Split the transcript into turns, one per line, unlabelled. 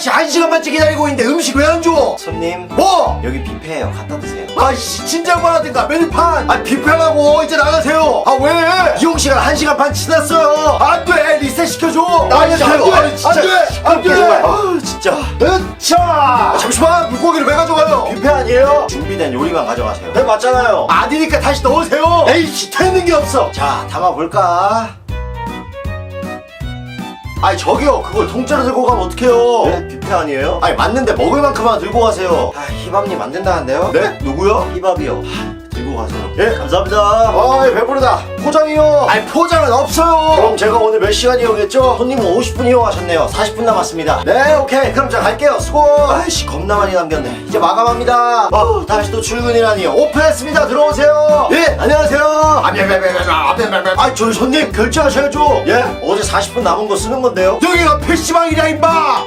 아이씨 한 시간만째 기다리고 있는데 음식 왜 안 줘?
손님
뭐?
여기 뷔페예요. 갖다 드세요.
아이씨 진작만 하든가 메뉴판. 아 비편하고. 이제 나가세요. 아 왜? 이용 시간 한 시간 반 지났어요. 안돼. 리셋 시켜줘. 아이씨 안돼. 안돼. 안돼
아 진짜.
으차 잠시만. 물고기를 왜 가져가요?
뷔페 아니에요? 준비된 요리만 가져가세요. 네 맞잖아요.
아니니까 다시 넣으세요. 에이씨 되는 게 없어.
자 담아볼까? 아니 저기요 그걸 통째로 들고 가면 어떡해요 네? 뷔페 아니에요? 아니 맞는데 먹을 만큼만 들고 가세요 아 희밥님 안 된다는데요?
네? 누구요?
희밥이요 하, 들고 가세요
예?
감사합니다
아이 배부르다 포장이요. 아니 포장은 없어요.
그럼 제가 오늘 몇 시간 이용했죠? 손님은 50분 이용하셨네요. 40분 남았습니다.
네 오케이. 그럼 저 갈게요. 수고
아이씨 겁나 많이 남겼네. 이제 마감합니다. 어 다시 또 출근이라니요 오픈했습니다. 들어오세요.
예 안녕하세요. 아
저희 손님 결제하셔야죠. 예 어제 40분 남은 거 쓰는 건데요.
여기가 PC방이냐 임마